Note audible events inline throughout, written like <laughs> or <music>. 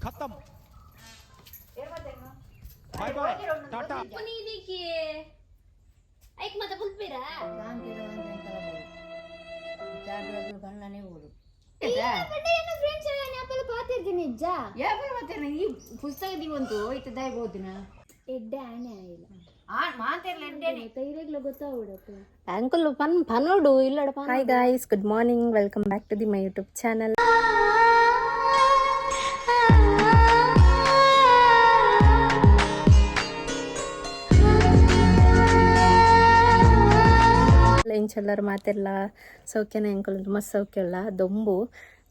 खत्म bye bye Tata पण ಇದಕ್ಕೆ ಐಕ್ ಮತ್ತೆ ಕುಲ್ಪಿರಾ ಕಣ್ಣನೇ ಓಡು ಏನು ಫ್ರೆಂಡ್ಸ್ ನೆನಪಲ್ಲಿ ಪಾತಿರ್ತೀನಿ ನಿಜ ಯಾವಾಗ ಮತ್ತೆ ಈ ಪುಸ್ತಕ ದಿವಂತು ಇತ್ತ ದಾಯ ಬೋದಿನ ಎಡ್ಡೆ ಆಣೆ ಆಯಿಲ್ಲ ಆ ಮಾತೆಲ್ಲ ಎಂಡೇನೆ ತೈರೆಗ್ಲ ಗೊತ್ತಾಗ್ಬಿಡತ್ತೆ ಅಂಕಲ್ ಪನ್ ಪನೋಡು ಇಲ್ಲಡ hi guys good morning welcome back to the my YouTube channel ಇಂಚೆಲ್ಲರ ಮಾತೆಲ್ಲ ಸೌಖ್ಯನ ಅಂಕಲ್ ಮಸ್ತ್ ಸೌಖ್ಯ ದೊಂಬು.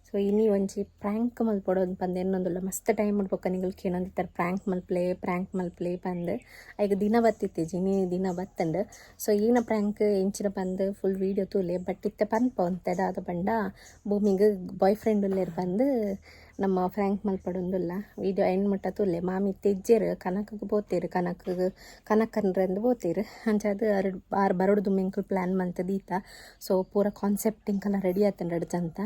ಸೊ ಇನ್ನಿ ಒಂಜಿ ಪ್ರ್ಯಾಂಕ್ ಮಲ್ಪೊಡೋದು ಪಂದ್ ಇನ್ನೊಂದುಲ್ಲ ಮಸ್ತ್ ಟೈಮ್ ಮಾಡ್ಬೇಕು ನಿಂಗಳು ಕೇಳೊಂದಿತ್ತಾರೆ ಪ್ರ್ಯಾಂಕ್ ಮಲ್ಪ್ಲೆ ಪ್ರ್ಯಾಂಕ್ ಮಲ್ಪ್ಲೆ ಪಂದ್ ಈಗ ದಿನ ಬತ್ತಿತ್ತೀಜಿ ನೀ ದಿನ ಬತ್ತಂಡ್. ಸೊ ಈನ ಪ್ರ್ಯಾಂಕ್ ಎಂಚಿನ ಬಂದು ಫುಲ್ ವೀಡಿಯೋ ತೂಲೆ ಬಟ್ ಇತ್ತೆ ಪನ್ಪ ಒಂತೆದ ಅದ ಬಂಡ. ಭೂಮಿಗೆ ಬಾಯ್ ಫ್ರೆಂಡ್ ಬಂದು ನಮ್ಮ ಫ್ರ್ಯಾಂಕ್ ಮಲ್ಪಡೊಂದುಲ್ಲ. ವೀಡಿಯೋ ಎಂಡ್ ಮಟ್ಟ ತುಲ್ಲೆ ಮಾಮಿ ತೆಜ್ಜೇರು ಕನಕಗೆ ಬೋತೇರು ಕನಕಗೆ ಕನಕನ್ರಂದು ಬೋತೇರು. ಅಂಚಾದ ಎರಡು ಆರು ಬರೋಡ್ದು ದುಮ್ಮಿಂಕಲ್ ಪ್ಲ್ಯಾನ್ ಮಂತ್ ದೀತ. ಸೊ ಪೂರ ಕಾನ್ಸೆಪ್ಟ್ ಇಂಕಲ್ಲ ರೆಡಿ ಆತನ ಅಂತ.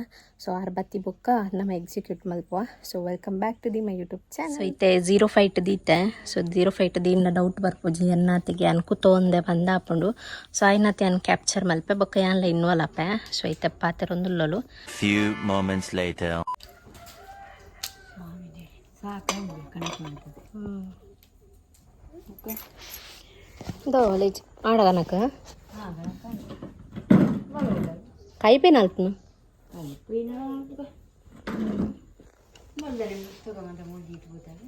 ಸೊ ಆರು ಬತ್ತಿ ಬುಕ್ಕ ನಮ್ಮ execute ಮಲ್ಪುವ. So welcome back to the my YouTube channel so ಇತ್ತೆ ಜೀರೋ ಫೈಟ್ ದೀತೆ. ಸೊ ಜೀರೋ ಫೈಟ್ ದೀನ ಡೌಟ್ ಬರ್ಪುಜಿ ಎನ್ನಾತಿಗೆ ಅನ್ಕುತೋ ಒಂದೆ ಬಂದ ಹಾಕೊಂಡು ಸೊ ಆಯ್ನತಿ ಅನ್ ಕ್ಯಾಪ್ಚರ್ ಮಲ್ಪೆ. ಬೊಕ್ಕ ಯಾನ್ಲ ಇನ್ವಾಲ್ ಅಪ್ಪೆ ಸೊ ಇತ್ತೆ ಪಾತೆರೊಂದುಲ್ಲಲು. Few moments later. ಸಾಕು ಕಣಕ್ ಮಾಡ್ತದೆ ದೋಲೇಜ್ ಆಡಗನಕ ಕೈ ಪೇನ್ ಅಲ್ಪನು ಬಂದರೆ ಪುಸ್ತಕ ಮತ್ತೆ ಮುಗಿದು ಹೋದಾಗ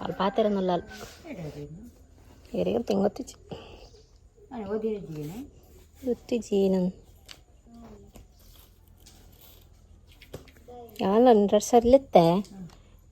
ಅಲ್ಲಿ ಪಾತೆರನಲ್ಲ ಎರಿಗೆ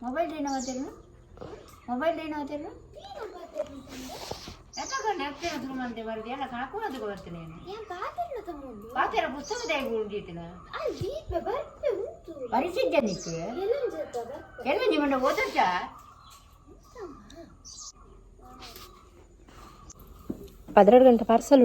ಮೊಬೈಲ್ ಏನು ಓದಿಲ್ಲ ಮೊಬೈಲ್ ಏನು ಓದಿಲ್ಲ ಯಾಕಂದ್ರೆ ಆಗ್ತೇನೆ ಶುರು ಮಾಡ್ತೆ ಬರ್ದಿ ಎಲ್ಲ ಕಾಕೊಂಡು ಬರ್ತೀನಿ ನಾನು ಏನ್ ಪಾತಿರ್ನ ತಮ್ಮಂದು ಪಾತೆರ ಪುಸ್ತಕದ ಹೇಗೆ ಉಂಡಿತ್ತಿನ ಅಲ್ಲಿ ದೀಪ ಬರ್ಪೆ ಉಂಟು ಪರಿಸಿದ್ದೆ ನಿಕ್ಕೆ ಎಲ್ಲನ್ ಜೊತೆ ಬರ್ಪೆ ಎಲ್ಲ ಜೀವನ ಓದಚ್ಚ ಪದೆರಡು ಗಂಟೆ ಪಾರ್ಸಲ್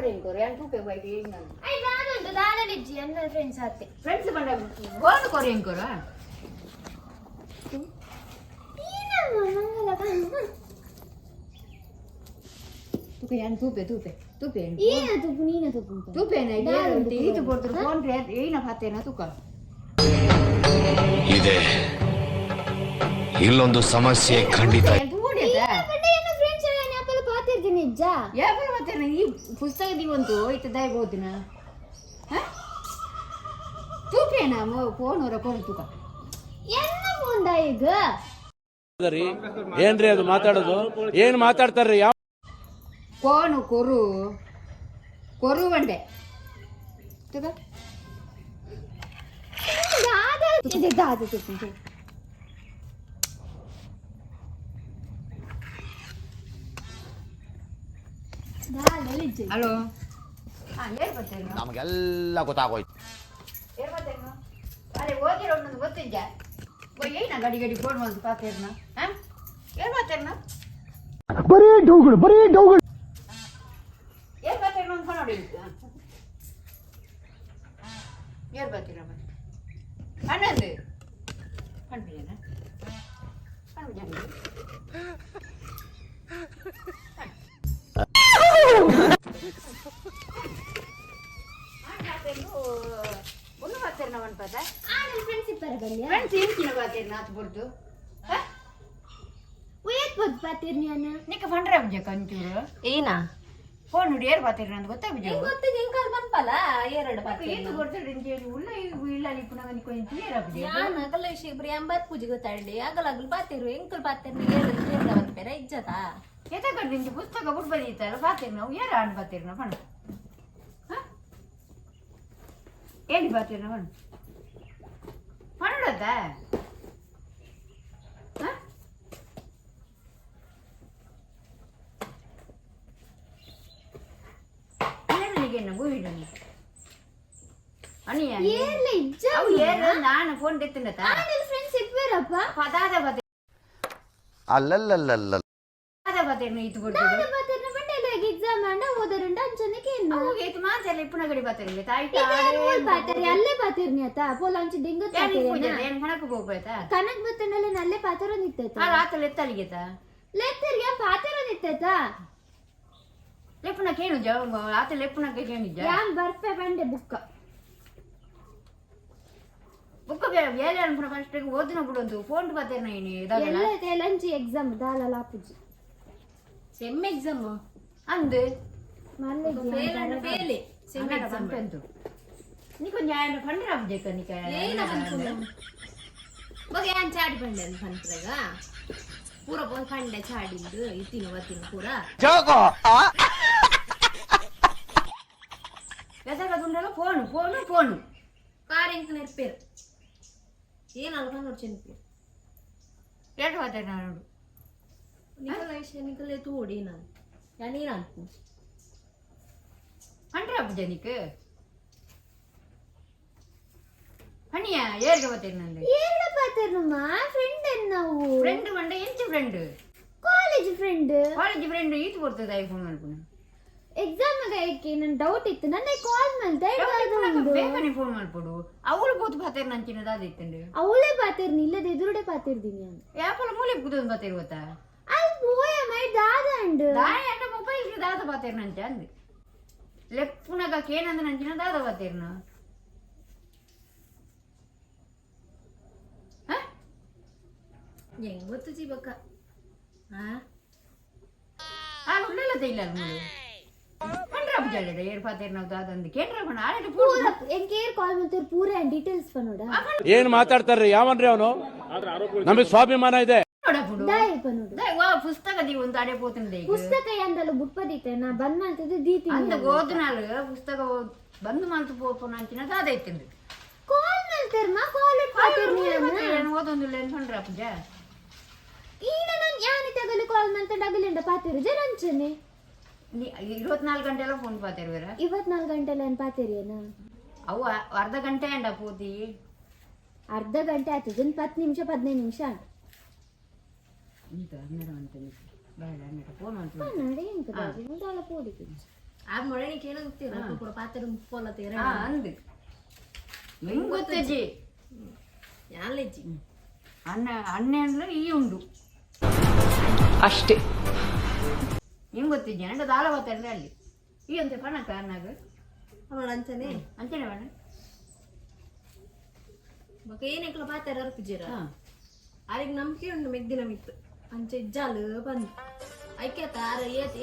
ಆ ಕೊರಿಯನ್ ಕೊಡಿ ಕೊರಿ ಅಂತ ರೂಪಾಯಿ ಬೈಕ್ ಈಗ ನಾನು? ಐ ಬಾದುಂಟು ದಾಳಲಿಜ್ಜಿ ಅನ್ನ ಫ್ರೆಂಡ್ಸ್ ಆತೆ ಫ್ರೆಂಡ್ಸ್ ಬಂದ ಫೋನ್ ಕೊರಿಯನ್ ಕೊರ ತೂಪೆ ಏನು ತೂಪೆ ತೂಪೆ ತೂಪೆ ಏನು ತುಪ್ಪು ನೀನ ತುಪ್ಪು ಅಂತ ತೂಪೇನ ಏನು ಈತು ಕೊಡ್ತಾರೆ ಫೋನ್ ರೇ ಏನ ಹಾತೇನ ತೂಕ? ಇದೆ. ಇಲ್ಲೊಂದು ಸಮಸ್ಯೆ ಖಂಡಿತ ತೂಡಿಯದ ಬಟ್ ಏನು ಫ್ರೆಂಡ್ಸ್ ಎಲ್ಲ ನೆನಪಲ್ಲಿ ಪಾತಿರ್ತೀನಿ ನಿಜ ಯಾವಾಗ ಮತ್ತೆ ಈ ಪುಸ್ತಕ ಒಂದು ಇತ್ತ ದಯ ತೂಕೇನ ಫೋನ್ ಹೊರ ಫೋನ್ ತೂಕ. ಎನ್ನ ಫೋನ್ ಈಗ? ಏನ್ರಿ ಅದು ಮಾತಾಡೋದು? ಏನ್ ಮಾತಾಡ್ತಾರ್ರಿ? ಯಾವ ಫೋನು ಕೊರು. ಕೊರು ಬಂಡೆ ತಗ ಇದು ಹಲೋ ಹಾ ಏನ್ ಬರ್ತೇನೆ ನಮಗೆಲ್ಲ ಗೊತ್ತಾಗೋಯ್ತು ಏನ್ ಬರ್ತೇನೆ ಅರೆ ಓದಿರೋ ಒಂದೊಂದು ಗೊತ್ತಿದ್ದ ಏನ ಗಡಿ ಗಡಿ ಫೋನ್ ಮಾಡ್ದು ಪಾತೇರ್ನ ಹಾ ಏನ್ ಬರ್ತೇನ ಬರೀ ಡೌಗಳು ಬರೀ ಡೌಗಳು ಏನ್ ಬರ್ತೇನೆ ಒಂದು ಫೋನ್ ನೋಡಿ ಏನ್ ಬರ್ತೀರ ಹನ್ನೊಂದು ಕಣ್ಬಿಡೇನ ಕಣ್ಬಿಡ ಆಡಲ್ ಫ್ರೆಂಡ್ಸ್ ಇಪ್ಪರ ಬಲ್ಯ ಫ್ರೆಂಡ್ಸ್ ಏನ್ಕಿನ ಬಾತೇರ್ ನಾತ್ ಬರ್ದು? ಉಯತ್ ಬದ್ ಪಾತಿರ್ ನೀನು? ನಿಕ್ಕ ಫಂಡ್ರೆ ಕಂಚೂರು ಏನಾ? ಫೋನ್ ನೋಡಿ ಏರ್ ಬಾತೇರ್ ನಂದು ಗೊತ್ತಾಗ್ಬಿಜ ಹೆಂಗ್ ಗೊತ್ತಿದ್ ಹೆಂಗ್ ಕಾಲ್ ಬಂಪಲ್ಲ ಎರಡು ಏತು ಅಂತ ಹೇಳಿ. ಇಲ್ಲ ಏರ್ ಯಾನ ಕಲೇಶ್ ಇಬ್ರು ಎಂಬತ್ ಪೂಜೆ ಗೊತ್ತಾಡ್ಲಿ ಅಗಲ ಎಂಕಲ್ ಪುಸ್ತಕ ಬಿಟ್ಟು ಬರೀತಾರ. ಬಾತೇರ್ ನಾವು ಏರ ಆಣ್ ಬಾತೇರ್ ನಾವು ಫಂಡ್ ಏನಿ ಬಾತೇರ್ ನಾವು ಫಂಡ್ ಫಂಡದ ಏನಿಗೆ ಭೂಮಿಡನಿ ಅನಿಯ ಏರ್ಲ ಇಜ್ಜ ಅವು ಏರು ನಾನು ಫೋನ್ ತೆತ್ತಿನತ ಆಡಲ್ ಫ್ರೆಂಡ್ಸ್ ಇಪ್ಪರಪ್ಪ ಪದಾದ ಬತ್ತೆ ಅಲ್ಲಲ್ಲಲ್ಲಲ್ಲ ಪದಾದ ಬತ್ತೇನು ಇದು ಕೊಡ್ತದೆ ದಾದ ಪಾತಿರ್ನ ಬಂಡೆಲ್ಲ ಎಕ್ಸಾಮ್ ಆಂಡ ಓದರಂಡ ಅಂಚನಕ್ಕೆ ಏನು ಅವು ಏತು ಮಾಸೆಲ್ಲ ಇಪ್ಪುನ ಗಡಿ ಬತ್ತೇನೆ ತಾಯ್ತ ಮೂಲ್ ಪಾತರಿ ಅಲ್ಲೇ ಪಾತಿರ್ನಿ ಆತ ಪೋಲ ಅಂಚ ದಿಂಗತ್ ಪಾತಿರೇನ ಏನು ಕಣಕ್ಕೆ ಹೋಗ್ಬೇಕಾ ಕನಕ್ ಬತ್ತನಲ್ಲ ನಲ್ಲೇ ಪಾತರ ನಿತ್ತೈತ ಆ ರಾತ್ರಿ ಎತ್ತಲಿಗೆತ ಲೆತ್ತರ್ಗೆ ಪಾತರ ನಿತ್ತೈತ ಲೆಪ್ಪುನ ಕೇಳು ಜ ಆತ ಲೆಪ್ಪುನಕ್ಕೆ ಕೇಳಿದ್ಜ ಯಾನ್ ಬರ್ಪೆ ಬಂಡೆ ಬುಕ್ಕ ಬುಕ್ಕ ಬೇರೆ ಅನ್ಪುನ ಫಸ್ಟ್ ಓದಿನ ಬಿಡೊಂದು ಫೋನ್ ಬತ್ತೇನ ಇನಿ ಇದಾಗಲ್ಲ ಎಲ್ಲ ತೆಲಂಚಿ ಎಕ್ಸಾಮ್ ದಾಲ ಲಾಪುಜಿ ಸೆಮ್ ಎಕ್ಸಾಮ್ ಅಂದು? ಮಲ್ಲೆ ಬೇಲೆ ಸೆಮ್ ಎಕ್ಸಾಮ್ ಬಂತು ನೀಕೊಂದು ನ್ಯಾಯ ಫಂಡ್ರ ಅಬ್ಜೆಕ ನಿಕ ಏನ ಬಂತು ಬಗ ಏನ್ ಚಾಡಿ ಬಂಡೆ ಅಂತ ಬಂತ್ರಾಗ? ಪೂರ ಬಂದ್ ಪಂಡೆ ಚಾಡಿಂದು ಇತ್ತಿನ ಒತ್ತಿನ ಪೂರ. ಎದಾಗದುಂಡಲ್ಲ ಫೋನು ಫೋನು ಫೋನು. ಕಾರ್ ಎಂಕ್ ನೆರ್ಪೇರು ಏನ್ ಅಲ್ಕ ನೋಡಿ ಚೆನ್ಪೇರು? ಎರಡು ಬತ್ತೇನೆ ನೋಡು ನಿಕಲ ವಿಷಯ ನಿಕಲೆ ತೋಡಿ ನಾನು ಯಾನೀನ್ ಅಂತ ಫಂಡ್ರ ಅಬ್ಜನಿಕ್ ಹಣಿಯ ಏರ್ಗೆ ಬತ್ತೇನೆ ನಂದು ಏರ್ಲ ಪಾತಿರ್ನಮ್ಮ ಫ್ರೆಂಡ್ ನಾವು ಫ್ರೆಂಡ್ ಮಂಡ ಎಂಚ friend college friend college friend ಈತು ಬರ್ತದೆ ಐಫೋನ್ ಅನ್ಕೊಂಡು ಎಕ್ಸಾಮ್ ಏಕೆ ನನ್ ಡೌಟ್ ಇತ್ತು ನನ್ನ ಕಾಲ್ ಮಾಡ್ದೆ ಒಂದು ಬೇಗನೆ ಫೋನ್ ಮಾಡ್ಕೊಡು ಅವಳು ಕೂತು ಬಾತೇರ್ ನಂಚಿನ ದಾದಿತ್ತಂಡು ಅವಳೇ ಪಾತಿರ್ನಿ ಇಲ್ಲದ ಎದುರುಡೆ ಪಾತಿರ್ದೀನಿ ನಾನು ಯಾಪಲ ಮೂಲೆ ಕೂತೊಂದು ಬಾತೇರ್ ಗೊತ್ತಾ ಅಲ್ಲಿ ಬೋಯ ಮೈ ದಾದ ಅಂಡ್ ದಾಯ ಅಂಡ ಮೊಬೈಲ್ ದಾದ ಬಾತೇರ್ ನಂಚ ಅಂದ್ ಲೆಪ್ಪುನಗ ಕೇನಂದ ನಂಚಿನ ದಾದ ಬಾತೇರ್ನ ಹೆಂಗ್ ಗೊತ್ತು ಜೀವಕ್ಕ ಹಾ ಆ ಉಳ್ಳಲ್ಲ ಇಲ್ಲ ಮೂಲು ಪಂಡ್ರ ಅಬ್ಜಾಳಿದ ಏರ್ ಬಾತೇರ್ ನಾವು ದಾದಂದು ಕೇಂದ್ರ ಬಣ್ಣ ಆಲ್ರೆಡಿ ಪೂರ ಎಂಕೇರ್ ಕಾಲ್ ಮಾಡ್ತಾರೆ ಪೂರ ಡೀಟೇಲ್ಸ್ ಪನೋಡ ಏನ್ ಮಾತಾಡ್ತಾರ್ರಿ ಯಾವನ್ರಿ ಅವನು ನಮಗೆ ಸ್ವಾಭಿಮಾನ ಇದೆ ವಾ ಪುಸ್ತಕ ದಿ ಒಂದು ಅಡೆ ಪೋತುಂಡೆ ಪುಸ್ತಕ ಎಂದಲ್ಲ ಬುಟ್ಪದಿತ್ತೆ ನಾ ದೀತಿ ಅಂದ ಓದಿನಾಳು ಪುಸ್ತಕ ಓದ್- ಬಂದು ಪೋಪನ ಕಾಲ್ ಮಾಡ್ತಾರಮ್ಮ ಕಾಲ್ ಪಾತಿರ್ನಿ ನಾನು? ಓದೊಂದಿಲ್ಲ ಅನ್ಕೊಂಡ್ರ ಪೂಜ? ಈಗ ನಾನು ಯಾನಿ ತಗಲು ಕಾಲ್ ಮಾಡ್ತಾ ಅಗಲಿಂದ ಪಾತಿರು? ಜರಂಚನೆ ಇರುವತ್ನಾಲ್ಕು ಗಂಟೆ ಎಲ್ಲ ಫೋನ್ ಪಾತಿರ್ ಬೇರೆ ಇವತ್ನಾಲ್ಕು ಗಂಟೆಲ್ಲ ಏನ್ ಪಾತಿರಿಯನ ಅವು ಅರ್ಧ ಗಂಟೆ ಅಂಡ ಪೂತಿ. ಅರ್ಧ ಗಂಟೆ ಆಯ್ತು ಜನ್ ಪತ್ತು ನಿಮಿಷ ಹದಿನೈದು ನಿಮಿಷ. ಹನ್ನೆರಡು. ಬೇಡ ಹನ್ನೆರಡು ಫೋನ್ ಪೋಡಿಗೆ ಆ ಮೊಳನಿ ಕೇಳಂತೀರ ಪೂರ ಪಾತ್ರ ಪೋಲ ತೀರ ಅಂದು. ಹೆಂಗ್ ಗೊತ್ತಜ್ಜಿ ಯಾಲೆಜ್ಜಿ ಅನ್ನ ಅಣ್ಣೆ ಅಂದ್ರೆ ಈ ಉಂಡು. ಅಷ್ಟೇ. ಗೊತ್ತಿಜ್ಜಿ ಅಂಡ ದಾಲ ಬತ್ತಾರ್ರೆ ಅಲ್ಲಿ. ಈ ಅಂತ ಪಣ ಕಾರ್ನಾಗ ಅವಳ ಅಂಚನೆ ಅಂಚನೆ ಬಣ್ಣ ಬೊಕ ಏನೆಕ್ಲ ಪಾತ್ರ ಅರ್ಪಿಜೀರ ಹಾ. ಅದಕ್ಕೆ ನಂಬಿಕೆ ಉಂಡು ಮೆಗ್ದಿನ ಮಿತ್ತು మంచి ఇజ్జాలు పని. ఐక్యత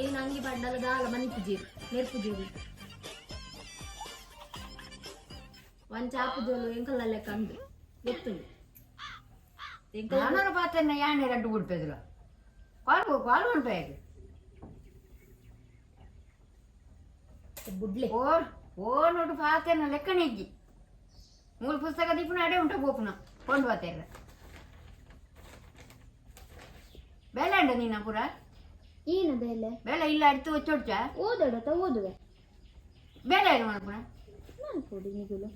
ఏ నంగి పండలు గాల మనిపి జీరు మెరుపు జీరు వన్ చాపు జోలు ఇంకా లెక్క అందు. ఎత్తుంది. ఇంకా పాత్ర యాని రెండు మూడు పెదలు? కాలు కాలు ఉంటాయి బుడ్లే. ఓ ఓ నోటు పాత్ర లెక్క నెగ్గి మూడు పుస్తక దిప్పున అడే ఉంటా పోపున కొండు పాత్ర ಬೇಲೆ ಅಂಡ ನೀನ ಪುರ ಏನದೆಲ್ಲ ಬೇಲೆ ಇಲ್ಲ ಅಡ್ತು ಒಚ್ಚೊಡ್ಚ ಓದೋಡತ ಓದುವೆ ಬೇಲೆ ಏನು ಮಾಡ್ಪುನ ನಾನು ಕೊಡಿ ನಿಗುಲು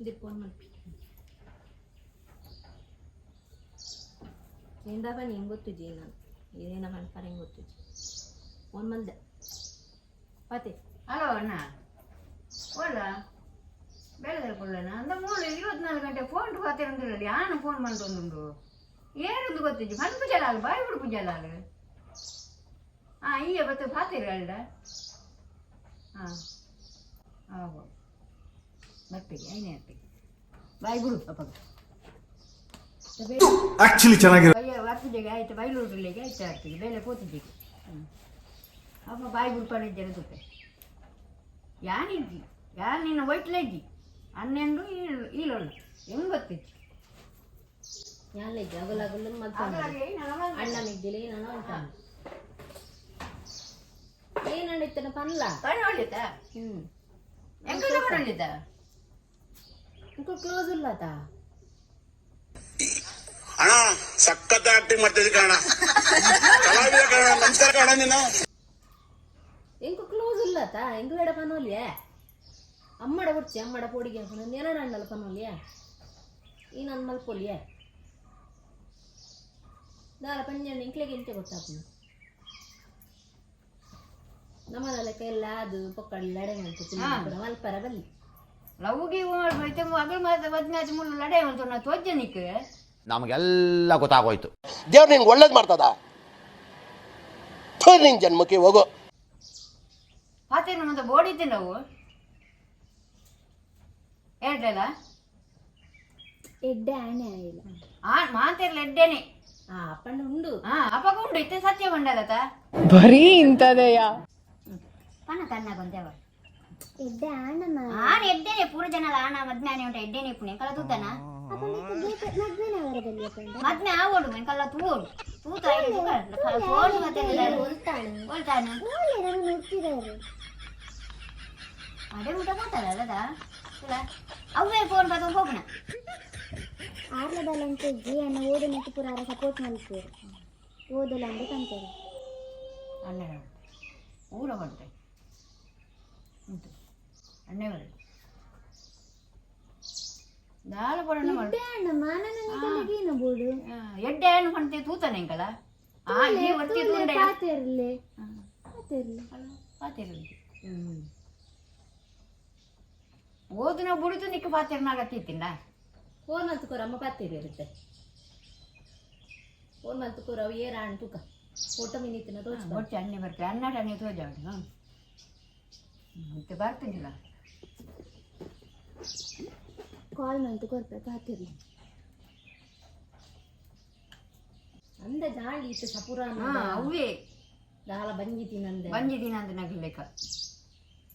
ಇದು ಫೋನ್ ಮಾಡಿ ಎಂದಪ್ಪ ನಿಂಗೆ ಗೊತ್ತಿಜ್ಜಿ ನಾನು ಇದೇನ ಮಾಡ್ತಾರೆ ಹೆಂಗೆ ಗೊತ್ತಿಜ್ಜಿ ಫೋನ್ ಮಲ್ದೆ ಪಾತೆ ಹಲೋ ಅಣ್ಣ ಒಳ್ಳ ಬೇಲೆ ಕೊಡ್ಲನ ಅಂದ ಮೂಲ ಇರುವತ್ನಾಲ್ಕು ಗಂಟೆ ಫೋನ್ ಪಾತೆರ್ ಅಂದಿರಲಿ ಯಾನು ಫೋನ್ ಮಾಡ್ತೊಂದುಂಡು ಏನೊಂದು ಗೊತ್ತಿಜ್ಜಿ ಮನ್ ಪೂಜೆಲಾಲು ಬಾರಿ ಬಿಡು ಪೂಜೆಲಾಲು ಹಾ ಈಗ ಬತ್ತು ಪಾತಿರ ಅಲ್ಲ ಹಾ ಹೌದು ಬರ್ತೀವಿ ಐನೇ ಇರ್ತೀವಿ ಬಾಯಿ ಬಿಡು ಅಪ್ಪ ಆಕ್ಚುಲಿ ಚೆನ್ನಾಗಿರೋ ಬಯ್ಯ ಪೂಜೆಗೆ ಆಯ್ತು ಬೈಲೂರಿಗೆ ಆಯ್ತು ಆಗ್ತದೆ ಬೇಲೆ ಕೂತಿದ್ದೀವಿ. ಅಪ್ಪ ಬಾಯಿ ಬಿಡ್ಕೊಂಡಿದ್ದೇನೆ ತುಪ್ಪೆ ಯಾನಿದ್ದಿ? ಯಾರು ನಿನ್ನ ಒಯ್ಟ್ಲಿದ್ದಿ ಹನ್ನೆರಡು ಈಲೊಳ್ಳ ಹೆಂಗ್ ಗೊತ್ತಿತ್ತು ಯಾನ್ಲೆ ಜಗಲಾಗಲ್ಲ ಮತ್ತೆ ಹಾಗಾಗಿ ನಾನು ಅಣ್ಣ ಮಿದ್ದಿಲಿ ನಾನು ಅಂತಾನೆ ಏನ್ ನಡೀತಾನ ಪನ್ಲ ಕಣ್ಣು ಹೊಡಿತಾ ಹ್ಮ್ ಹೆಂಗಲ್ಲ ಹೊಡಿತಾ ಇಂಕೊ ಕ್ಲೋಸ್ ಇಲ್ಲತ ಅಣ್ಣ ಸಖತ್ ಆಕ್ಟಿಂಗ್ ಮಾಡ್ತಿದ್ದಿ ಕಣ ಕಲಾವಿದ ಕಣ ನಮಸ್ಕಾರ ಕಣ ನೀನು ಇಂಕೊ ಕ್ಲೋಸ್ ಇಲ್ಲತ ಎಂಗ್ಲಡ ಪನೋಲಿಯೇ ಅಮ್ಮಡ ಬಿಡ್ಚಿ ಅಮ್ಮಡ ಪೋಡಿಗೆ ಹಾಕೊಂಡು ಎರಡು ಅಣ್ಣಲ್ಲ ಪನೋಲಿಯೇ ಈ ನನ್ನ ಮಲ್ಪೋಲಿಯೇ ದಾರ ಪಂಜಣ್ಣ ಇಂಕ್ಲೆಗೆ ಎಂತ ಗೊತ್ತಾಪು ನಮ್ಮದಲ್ಲಕ್ಕೆ ಎಲ್ಲ ಅದು ಪೊಕ್ಕಡ ಲಡೆ ಮಾಡ್ತು ಮಲ್ಪರ ಬಲ್ಲಿ ಲವ್ಗೆ ಮತ್ತೆ ಮಗಳು ಮುಳ್ಳು ಲಡೆ ಅಂತ ನಾ ತೋಜನಿಕ್ಕೆ ನಮಗೆಲ್ಲ ಗೊತ್ತಾಗೋಯ್ತು. ದೇವ್ರು ನಿಂಗೆ ಒಳ್ಳೇದು ಮಾಡ್ತದ? ನಿನ್ ಜನ್ಮಕ್ಕೆ ಹೋಗೋ. ಪಾತೇನು ನಮ್ಮದು ಬೋಡಿದ್ದೆ ನಾವು? ಹೇಳ್ದಲ್ಲ? ಎಡ್ಡೆ ಆಣೆ ಮಾತೆಲ್ಲ ಎಡ್ಡೇನೆ. ಆ ಅಪ್ಪಗ ಉಂಡು. ಇತ್ತೆ ಸತ್ಯ ಬಂಡಲತ? ಬರೀ ಕಣ್ಣ ಕಣ್ಣ ಕೊಂದೇವ ಎಡ್ಡೆ ಆಣನ ಆನ ಎಡ್ಡೇನೆ ಪೂರ ಜನ ಆನ ಮದ್ಮ್ಯಾನೆ ಉಂಟ ಎಡ್ಡೇನೆ ಪುಣೆ ಕಲ ತೂತನ? ಮದ್ವೆನ ಅವರ ಬಲ್ಲಿ ಅಪ್ಪಂಡ ಮದ್ಮೆ ಆವೋಡು ಮೆಂಕಲ್ಲ ತೂವೋಡು ತೂತ ಫೋನ್ ಮತ್ತೆ ಹೊಲ್ತಾಳೆ ಹೋಲ್ತಾನ ಓಲೆ ನಾನು ನೋಡ್ತಿದ್ದಾರೆ ಅದೇ ಊಟ ಮಾಡ್ತಾರ ಅವೇ ಫೋನ್ ಬಂದು ಹೋಗೋಣ ಆರ್ಲ ಬಲಂತ ಇಜ್ಜಿ ಅಣ್ಣ ಓದನಕ್ಕೆ ಪುರಾರ ಸಪೋರ್ಟ್ ಮಾಡ್ತಾರೆ ಓದಲ್ಲ ಅಂದ್ರೆ ಕಂತಾರೆ ಅಣ್ಣ ಊರ ಹೊಂಟೆ ಉಂಟು ಅಣ್ಣೆ ಬರಲಿ ದಾಳ ಪಡಣ ಮಾಡಿ ಎಡ್ಡೆ ಅಣ್ಣ ಮಾನನ ಕಲಿಗೇನ ಬೋಡು ಎಡ್ಡೆ ಹಣ್ಣು ಹೊಂಟೆ ತೂತಾನೆ ಎಂಕಲ ಆ ಈ ಒತ್ತಿ ತೂಂಡೆ ಪಾತಿರ್ಲಿ ಪಾತಿರ್ಲಿ ಪಾತಿರಲಿ ಓದಿನ ಬುಡಿತು ನಿಕ್ಕ ಪಾತಿರ್ನಾಗತ್ತಿತ್ತಿಂಡ ಫೋನ್ ಮಲ್ತುಕೋರ ಅಮ್ಮ ಪಾತೀರಿ ಇರುತ್ತೆ? ಫೋನ್ ಮಲ್ತುಕೋರ ಅವು ಏರ ಅಣ್ಣ ತೂಕ. ಫೋಟೋ ಮಿನಿತಿನ ತೋಚ್ ಒಟ್ಟು ಅಣ್ಣೆ ಬರ್ತೆ ಅನ್ನಾಟ ಅಣ್ಣೆ ತೋಜಾಡು ಹಾಂ. ಮತ್ತೆ ಬರ್ತೀನಿಲ್ಲ ಕಾಲ್ ಮಾಡ್ತು ಕೊರ್ಪೆ ಪಾತಿರ್ಲಿ ಅಂದ ಜಾಳಿ ಇತ್ತು ಸಪುರ ಅವೇ ದಾಲ ಬಂಜಿ ತಿನ್ನಂದೆ ಬಂದಿದ್ದೀನ ತಿನ್ನಂದೆ ನಗಲೇಕ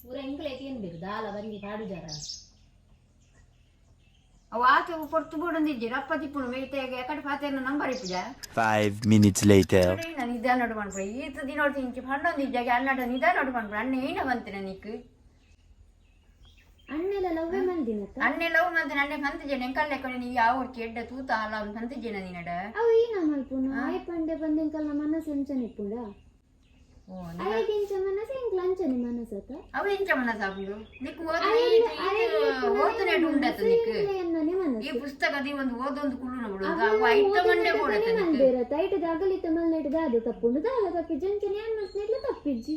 ಪೂರ ಎಂಕ್ಲೇಕ್ ಏನು ಬೇಕು? ದಾಲ ಬಂಜಿ ಪಾಡು ಜರ. ಅವು ಆತ ಕೊಡ್ತು ಬೋಡಂದಿಜ್ಜಿ ರಪ್ಪ ತಿಪ್ಪುಣು ಮೇಯ್ತೆಗೆ ಎಕಡೆ ಪಾತೆನ ನಂಬರ್ ಇಪ್ಪುಜ Five minutes later. ನಾನು ನಿಧಾನ ನೋಡು ಮಾಡ್ಬಿಡ ಈತ ದಿನ ನೋಡ್ತಿ ಇಂಚಿ ಹಣ್ಣೊಂದು ಇಜ್ಜಾಗೆ ಅನ್ನಾಟ ನಿಧಾನ ನೋಡು ಮಾಡ್ಬಿಡ ಅಣ್ಣ ಏನ ಬಂತಿನ ನೀಕ್ ಅಣ್ಣೆಲ್ಲ ಲವ್ ಮಂದಿನ ಅಣ್ಣೆ ಲವ್ ಮತ್ತೆ ಅಣ್ಣೆ ಪಂತಿಜೆ ಎಂಕಲ್ ಕಡೆ ನೀ ಯಾವ ಕೆಡ್ಡ ತೂತ ಅಲ್ಲ ಅವ್ನು ಪಂತಿಜೆನ ನೀನಡ? ಅವು ಏನ ಮಲ್ಪುನ ಆಯ್ ಪಂಡೆ ಬಂದೆಂಕಲ್ಲ ಮನಸ್ಸು ಅಂಚನೆ ಈ ಪುಸ್ತಕದಿ ಒಂದು ಓದೊಂದು ಕುಳ್ಳು ಅವು ಮಂಡೆ ಐಟದ ಅಗಲಿತ ಮಲ್ನೆಟ್ ದಾದು ತಪ್ಪುಂಡು ದಾಲ ತಪ್ಪಿಜ್ಜಿ ಕಜ್ಜಿ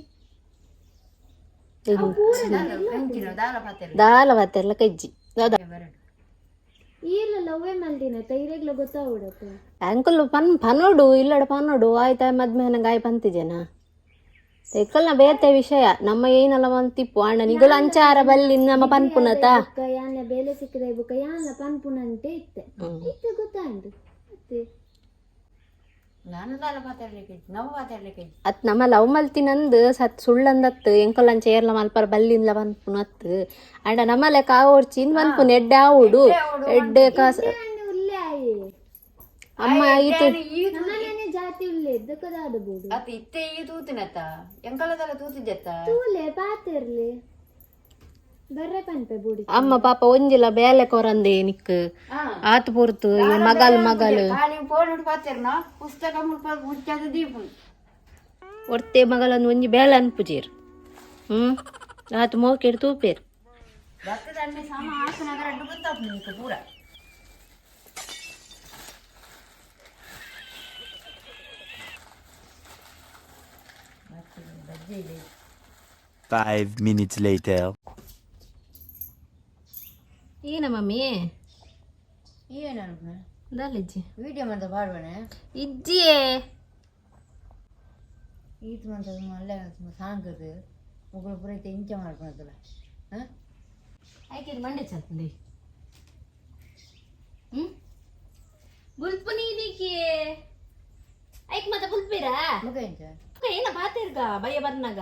ಗೊತ್ತಾಗ್ಬಿಡತ್ತ ಅಂಕಲ್ ಪನ್ ಪನೋಡು ಇಲ್ಲಡ ಪನೋಡು ಆಯ್ತಾ ಮದ್ಮೇನ ಗಾಯ ಪಂತಿಜೆನ ತೆಕ್ಕಲ್ನ ಬೇತೆ ವಿಷಯ. ನಮ್ಮ ಏನಲ್ಲ ಮಂತಿಪ್ಪು ಅಣ್ಣ ನಿಗುಲ ಅಂಚಾರ ಬಲ್ಲಿ ನಮ್ಮ ಪನ್ಪುನತ? ಯಾನ ಬೇಲೆ ಸಿಕ್ಕದ ಬುಕ್ಕ ಯಾನ್ಲ ಪನ್ಪುನಂತೆ ಇತ್ತೆ. ಇತ್ತೆ ಗೊತ್ತಾಯ್ತು ಅತ್ ನಮ್ಮ ಲವ್ ಮಲ್ತಿನಂದ್ ಸತ್ ಸುಳ್ಳಂದತ್ ಎಂಕಲ್ ಅಂಚೆ ಏರ್ಲ ಮಲ್ಪರ ಬಲ್ಲಿಂದ ಪನ್ಪುನತ್ ಅಂಡ ನಮ್ಮಲ್ಲೇ ಲೆಕ್ಕ ಆವೋಡ್ಚಿನ್ ಪನ್ಪುನ ಎಡ್ಡೆ ಆವುಡು. ಎಡ್ಡೆ ಕಾಸ ಅಣ್ಣ ಅಮ್ಮ ಈತು ನಮ್ಮನೆ ಜಾತಿ ಉಲ್ಲೆ ಎದ್ದಕ್ಕದಾದ ಬೋಡು ಅತ್ತ ಇತ್ತೆ ಈ ತೂತಿನತ್ತ? ಎಂಕಲದಲ್ಲ ತೂತಿದ್ದೆತ್ತ ತೂಲೆ ಪಾತಿರ್ಲಿ ಬರ್ರೆ ಬುಡಿ. ಅಮ್ಮ ಪಾಪ ಒಂಜಿಲ ಬೇಲೆ ಕೊರಂದೆ ನಿಕ್ ಹಾ. ಆತ್ ಪುರ್ತು ಈ ಮಗಲ್ ಮಗಲ್. ಫೋನ್ ಹಿಡ್ ಪಾತಿರ್ನ ಪುಸ್ತಕ ದೀಪು ಒರ್ತೆ ಮಗಲನ್ನು ಒಂಜಿ ಬೇಲೆ ಅನ್ಪುಜೀರ್ ಹ್ಮ್? ಆತ್ ಮೋಕೆಡ್ ತೂಪೇರ್. ಭತ್ತದ ಸಾಮ ಗೊತ್ತಾಪ್ ಪೂರ. Five minutes later. ಏನ ಮಮ್ಮಿ ಏನು ದಾಲಿಜ್ಜಿ ವಿಡಿಯೋ ಮಾಡ್ತಾ ಪಾಡ್ಬೇನೆ ಇಜ್ಜಿಯೇ ಈತ್ ಮಂತ ಅಲ್ಲೇ ಸಾಂಕದು ಮುಗಳು ಪುರ ಐತೆ ಇಂಚ ಮಾಡ್ಕೊಳತ್ತಲ್ಲ ಹಾಂ ಆಯ್ಕೆ ಮಂಡೆ ಚಲ್ತಂಡಿ ಹ್ಮ್ ಬುಲ್ಪು ನೀನಿಕೆ ಐಕ್ ಮತ್ತೆ ಬುಲ್ಪಿರಾ ಮುಖ ಇಂಚ ಏನ ಬಾತಿರ್ಗ ಬಯ್ಯ ಬರ್ನಾಗ.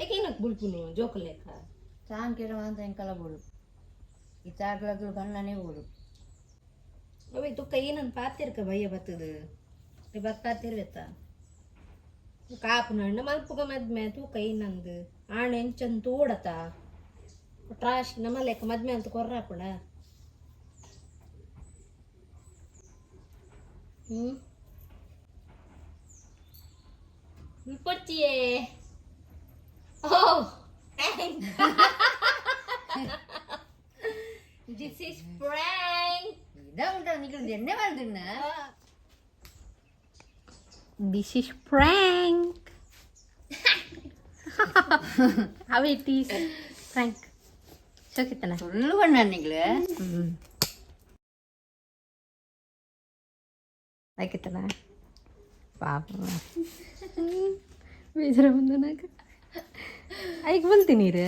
ಐಕೆ ಏನಕ್ ಬುಲ್ಪುನು ಜೋಕುಲೇಕ ಸಾಂಕೇರ ಅಂತ ಎಂಕಲ ಬೋಡು ಈ ಗಣ್ಣನೇ ಬೋಡು ಅವೆ ತುಕ್ಕ ಏನನ್ ಪಾತಿರ್ಕ ಬಯ್ಯ ಬತ್ತದು? ಬರ್ತಾತಿರ್ವೆತ್ತ ಕಾಪು ನಣ್ಣ ಮಲ್ಪುಗ ಮದ್ಮೆ ತೂಕ ಏನಂದು ಆಣೆ ಎಂಚಂತ ಓಡತ ಟ್ರಾಶ್ ನಮ್ಮ ಲೆಕ್ಕ ಮದ್ಮೆ ಅಂತ 물꽃지에 e. Oh, prank. <laughs> This is Frank. 당당 이걸 옛날 말 듣나? This is Frank. <laughs> How it is, Frank? 좋겠다. 돌로 만나는 이걸. kita 나. ಪಾಪ ಬೇಜಾರ ಬಂದ ನಾಗ ಐಕ್ ಬಂತಿ ನೀರು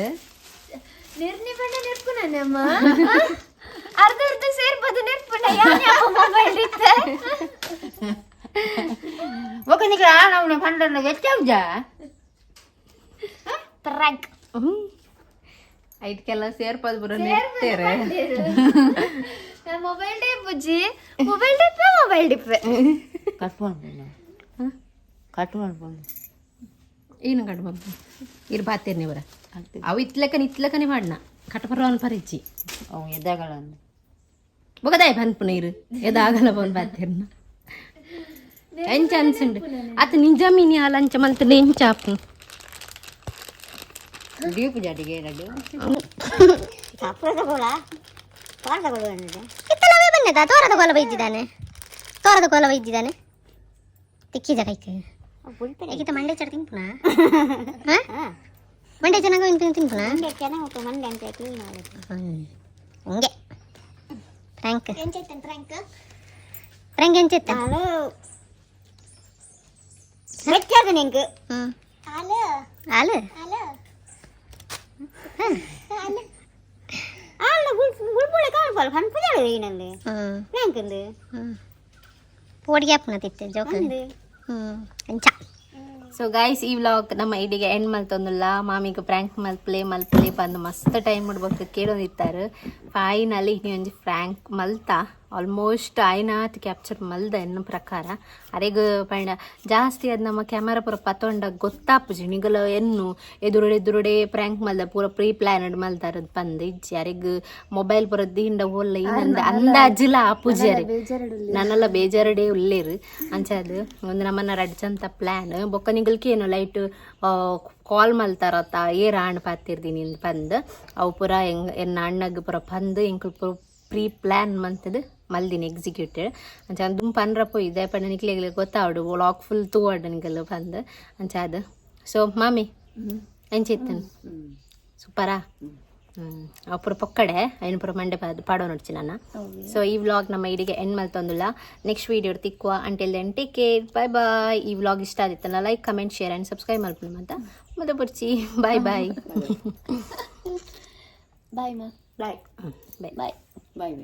ನಿರ್ನಿ ಬಣ್ಣ ನೆರ್ಪುನ ನಮ್ಮ ಅರ್ಧ ಅರ್ಧ ಸೇರ್ಬೋದು ನೆರ್ಪುನ ಯಾವ ಮೊಬೈಲ್ ಇತ್ತೆ ఒక నీకు రానవును పండుగ తెచ్చావుజా ಪ್ರ್ಯಾಂಕ್ ಐಟ್ಕೆಲ್ಲ ಸೇರ್ಪದ್ ಬರೋ ನೆಟ್ಟೇರೆ mobile drip ಬುಜ್ಜಿ mobile ಡಿಪ್ಪೆ mobile ಡಿಪ್ಪೆ cut ಮಾಡ್ಬೋದು ಏನು ಕಟ್ ಮಾಡ್ಬೋದು ಇರು ಬಾತೇನೆ ಬರ ಅವು ಇತ್ಲಕನೆ ಇತ್ಲಕನೆ ಮಾಡ್ನ ಕಟಪರವನ್ ಪರಿಚಿ ಅವು ಎದ್ದಾಗಳನ್ನು ಬೊಗದಾಯ್ ಬನ್ಪುನ ಇರು ಎದ್ದಾಗಲ್ಲ ಬಂದು ಬಾತೇರ್ನ ಎಂಚ ಅನ್ಸಂಡು ಆತ ನಿಜ ಮೀನಿ ಹಾಲು ಅಂಚ ಮಲ್ತದೆ ಎಂಚ ಹಾಕು ಡೀಪ್ ಜಾಡಿಗೆ ಎರಡು ತಗೊಳ್ಳ ತೋರ ತಗೊಳ್ಳ ಬನ್ನಿ ತೋರದ ಕೋಲ ಬೈದಿದ್ದಾನೆ ತೋರದ ಕೋಲ ಬೈದಿದ್ದಾನೆ ತಿಕ್ಕಿದ ಕೈಗೆ ಏಕಿತ ಮಂಡೆ ಚಡ ತಿಂಪುನ ಮಂಡೆ ಚೆನ್ನಾಗಿ ತಿಂಪು ತಿಂಪುನ ಚೆನ್ನಾಗಿ ಮಂಡೆ ಅಂತ ಕ್ಲೀನ್ ಆಗುತ್ತೆ ಹಂಗೆ ಫ್ರ್ಯಾಂಕ್ ಎಂಚೈತನ್ ಫ್ರ್ಯಾಂಕ್ ಫ್ರ್ಯಾಂಕ್ ಎಂಚೈತ ಹೆಚ್ಚಾದ ನಿಂಗೆ ಹ್ಞೂ ಹಾಲು ಹಾಲು ಹಾಲು ಪೋಡಿಗೆ ಪುನತಿತ್ತೆ ಜೋಕ ಅಂಚ. ಸೊ ಗೈಸ್ ಈ ವ್ಲಾಗ್ ನಮ್ಮ ಇಡಿಗೆ ಎಂಡ್ ಮಲ್ತೊಂದುಲ್ಲ. ಮಾಮಿಗೆ ಪ್ರ್ಯಾಂಕ್ ಮಲ್ಪ್ಲೆ ಮಲ್ಪ್ಲೆ ಬಂದು ಮಸ್ತ್ ಟೈಮ್ ಮಾಡ್ಬೇಕು ಕೇಳೋದಿತ್ತಾರೆ. ಫೈನಲಿ ಒಂಜಿ ಫ್ರ್ಯಾಂಕ್ ಮಲ್ತ? ಆಲ್ಮೋಸ್ಟ್ ಆಯ್ನಾತ್ ಕ್ಯಾಪ್ಚರ್ ಮಲ್ದ ಎನ್ನ ಪ್ರಕಾರ. ಅರೆಗ್ ಪಂಡ ಜಾಸ್ತಿ ಅದು ನಮ್ಮ ಕ್ಯಾಮರಾ ಪೂರ ಪತೊಂಡ ಗೊತ್ತಾಪುಜಿ ನಿಗಲ ಎನ್ನು. ಎದುರುಡೆ ಎದುರುಡೆ ಪ್ರ್ಯಾಂಕ್ ಮಲ್ದ ಪೂರ ಪ್ರೀ ಪ್ಲಾನಡ್ ಮಲ್ದಾರ ಬಂದು ಇಜ್ಜಿ. ಅರೆಗ್ ಮೊಬೈಲ್ ಪೂರ ದೀಂಡ ಹೋಲ್ಲ ಇನ್ನೊಂದು ಅಂದಾಜಿಲ್ಲ ಆಪುಜಿ ಅರೆ. ನನ್ನೆಲ್ಲ ಬೇಜಾರಡೆ ಉಳ್ಳೇರು ಅಂಚಾದು ಒಂದು ನಮ್ಮನ್ನ ರಡ್ಜಂತ ಪ್ಲ್ಯಾನ್ ಬೊಕ್ಕ ನಿಗಲ್ಕೆ ಏನು ಲೈಟ್ ಕಾಲ್ ಮಲ್ತಾರತ್ತ ಏರ್ ಆಣ್ ಪಾತಿರ್ದೀನಿ ಬಂದು ಅವು ಪೂರ ಹೆಂಗ್ ಎನ್ನ ಅಣ್ಣಗ್ ಪೂರ ಬಂದು ಎಂಕ್ ಪೂರ ಪ್ರೀ ಪ್ಲ್ಯಾನ್ ಮಂತದು. ಮಲ್ದಿನ ಎಕ್ಸಿಕ್ಯೂಟ್ ಅಂಚ ದುಂ ಪಂಡ್ರ ಪೋಯಿ ದಾಯಪಂಡ ನಿಕ್ಲೆಗ್ಲೆ ಗೊತ್ತಾವಡು ವ್ಲಾಗ್ ಫುಲ್ ತೂವಾಡು ನಿಗಲು ಬಂದು ಅಂಚ ಅದು. ಸೊ ಮಾಮಿ ಆ? ಸೂಪರಾ ಅಪುರ ಪೊಕ್ಕಡೆ ಐನಪುರ ಮಂಡೆ ಪಾಡೋ ನೋಡ್ತೀನಿ ನಾನು. ಸೊ ಈ ವ್ಲಾಗ್ ನಮ್ಮ ಇಡಿಗೆ ಎಂಡ್ ಮೇಲೆ ತಂದಿಲ್ಲ. Next video ತಿಕ್ಕುವ. Until then take care bye bye ಈ ವ್ಲಾಗ್ ಇಷ್ಟ ಆಗಿತ್ತಲ್ಲ like comment share and subscribe ಮಾಡ್ಬಿಡಿ ಅಂತ ಮತ್ತೆ ಬರ್ಚಿ ಬಾಯ್ ಬಾಯ್ ಬಾಯ್ ಮಾ ಬಾಯ್ ಬಾಯ್ ಬಾಯ್ ಬಾಯ್